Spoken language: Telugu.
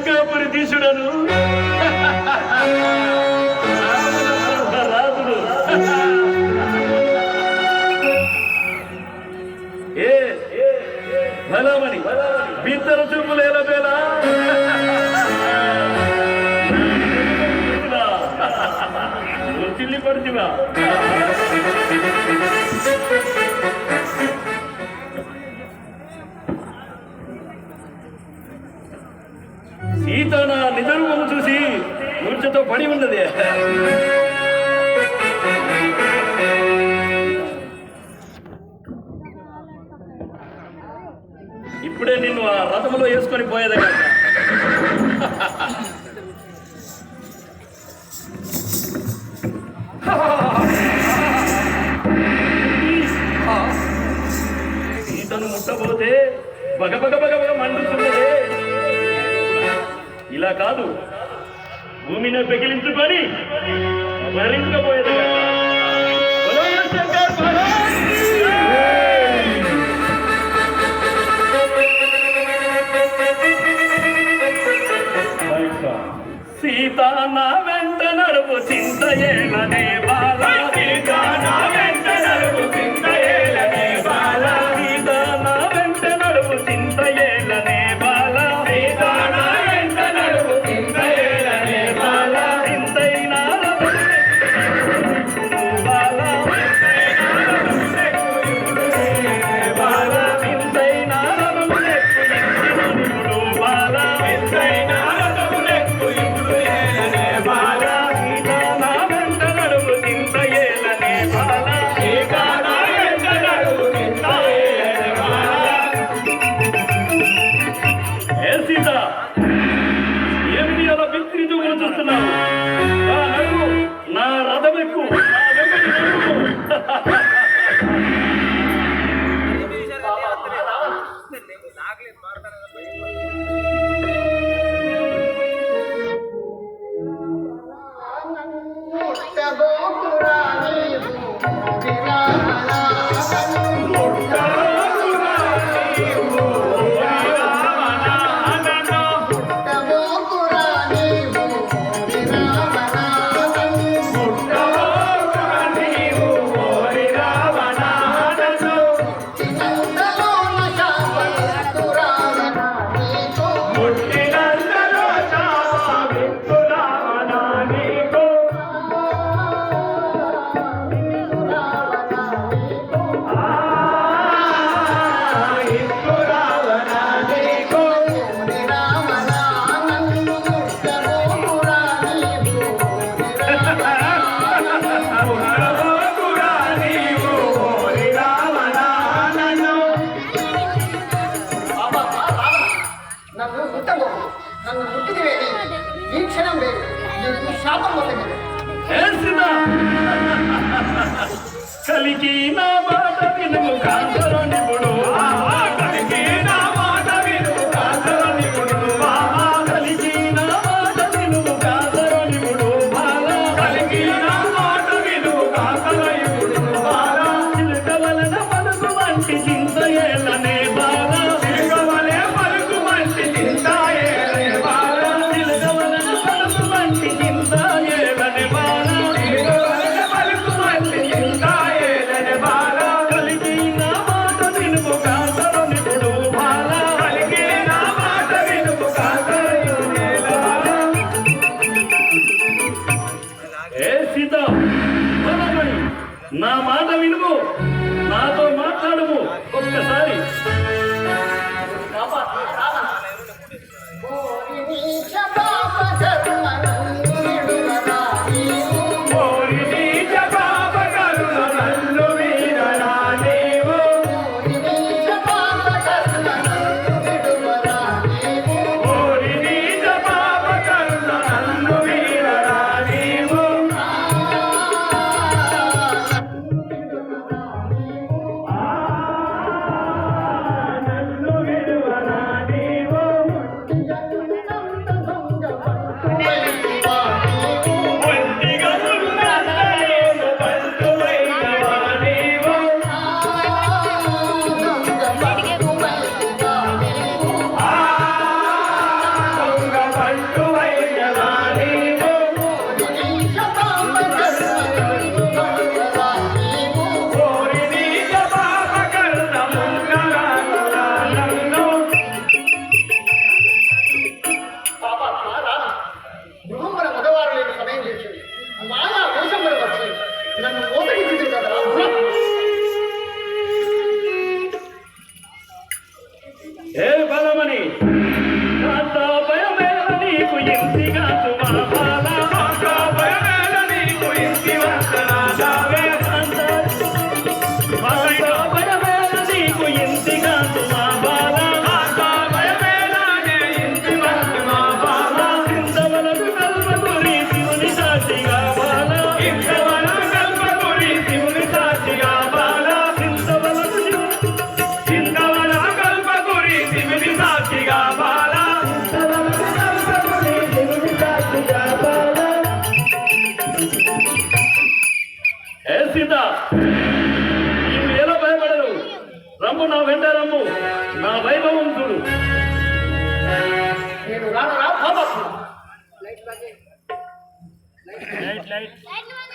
లంకాపురి తీసుడను. రాముడు ఏ బలమని చిల్లి పడుతున్నా. నిద్ర బొమ్మ చూసి నుంచతో పడి ఉన్నది. ఇప్పుడే నిన్ను ఆ రథములో వేసుకొని పోయేదే సీతను ముట్టబోతే బగ బగ బగ బగ మండుతున్నదే. ఇలా కాదు. భూమిని పెగిలించుకొని మరించకపోయేది సీత నా వెంట నడుపు చింత ఏమనే బాలా. సీత నా వెంట ನನ್ನ ಮುಟ್ಟಿಗೆ ವೇದಿ ಈ ಕ್ಷಣ ಬೇಕು ಈ ದುಶಾಪ ಮೊದಲಿದೆ కలిగినా నా మాట వినుము. నాతో మాట్లాడము. ఒక్కసారి 你告诉妈妈啦 మరువకు నా వెంటరమ్ము నా వైభవం చూడు. నేను రాను రా బాబా లైట్ లైట్ లైట్లు